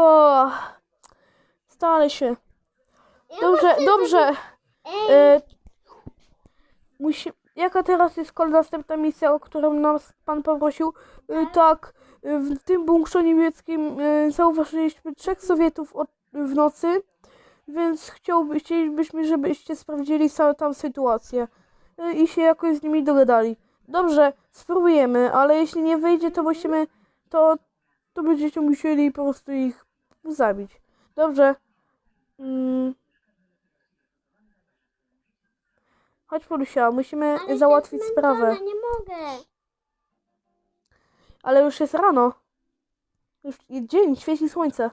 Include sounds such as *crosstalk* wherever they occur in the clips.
O, stale się. Dobrze, dobrze. E, musi, jaka teraz jest następna misja, o którą nas pan poprosił? E, tak, e, w tym bunkrze niemieckim e, zauważyliśmy trzech Sowietów od, w nocy, więc chciałby, chcielibyśmy, żebyście sprawdzili sa- tam sytuację e, i się jakoś z nimi dogadali. Dobrze, spróbujemy, ale jeśli nie wyjdzie, to musimy, to, to będziecie musieli po prostu ich zabić. Dobrze. Mm. Chodź, Polusia, musimy ale jestem załatwić zmęczona, sprawę. Nie mogę. Ale już jest rano. Już jest dzień, świeci słońce.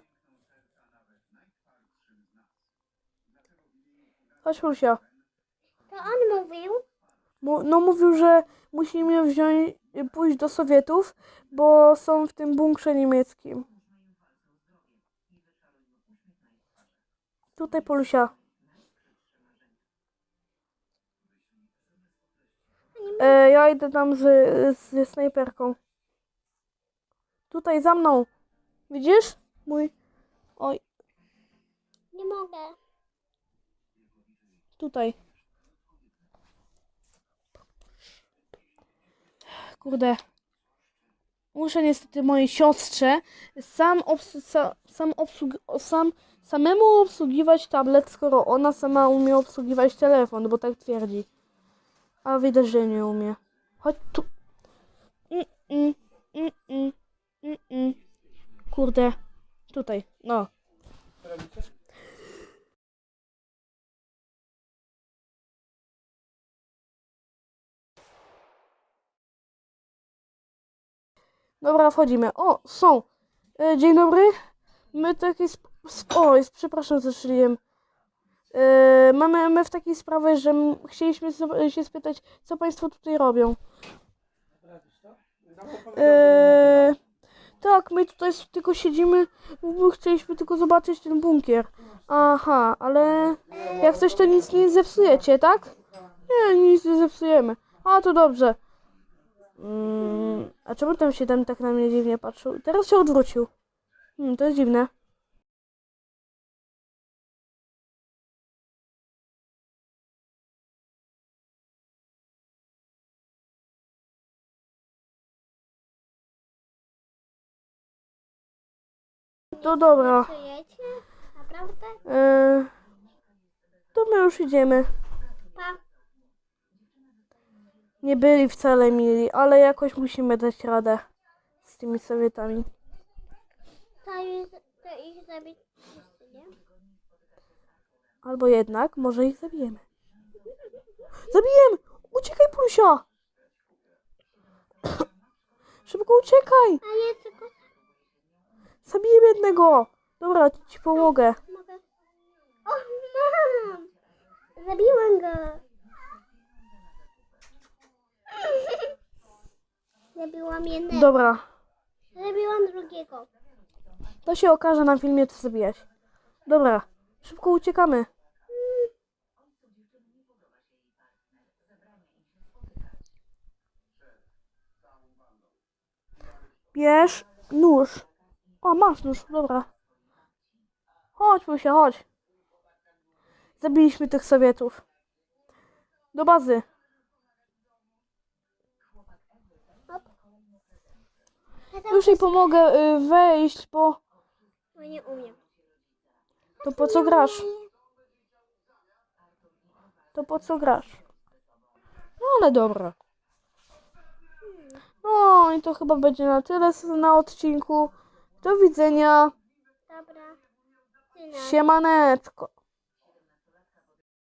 Chodź, Polusia. To on mówił. Mu- No mówił, że musimy wziąć, pójść do Sowietów, bo są w tym bunkrze niemieckim. Tutaj Polusia. E, ja idę tam z, ze snajperką. Tutaj za mną. Widzisz? Mój. Oj, Nie mogę. tutaj. Kurde. Muszę niestety mojej siostrze sam, obs- sa, sam, obsług, sam samemu obsługiwać tablet, skoro ona sama umie obsługiwać telefon, bo tak twierdzi. A widać, że nie umie. Chodź tu. Mm, mm, mm, mm, mm, mm. Kurde. Tutaj. No. Dobra, wchodzimy. O, są. E, dzień dobry. My taki. Sp- o, jest, przepraszam, zaszyliłem. E, mamy my w takiej sprawie, że chcieliśmy się spytać, co Państwo tutaj robią. E, tak, my tutaj tylko siedzimy, bo chcieliśmy tylko zobaczyć ten bunkier. Aha, ale jak coś to nic nie zepsujecie, tak? Nie, nic nie zepsujemy. A, to dobrze. Mm, czemu tam się tam tak na mnie dziwnie patrzył? Teraz się odwrócił. Hmm, to jest dziwne. To dobra. Naprawdę? E, to my już idziemy. Nie byli wcale mili, ale jakoś musimy dać radę z tymi Sowietami. To ich, to ich zabić wszyscy, nie? Albo jednak, może ich zabijemy. Zabijemy! Uciekaj, Prusia! *coughs* Szybko uciekaj! Tylko Zabiję jednego! Dobra, ci pomogę. mogę. O, mam! Zabiłem go. Zabiłam jednego. Dobra, Zabiłam drugiego. to się okaże na filmie, co zabijać. Dobra, szybko uciekamy. Bierz nóż. O, masz nóż, dobra. Chodź, Pusia, chodź. Zabiliśmy tych Sowietów. Do bazy. Ja tam Już jej pomogę y, wejść, bo No nie umiem. to po co grasz? To po co grasz? No ale dobra. No i to chyba będzie na tyle na odcinku. Do widzenia. Dobra. Siemaneczko.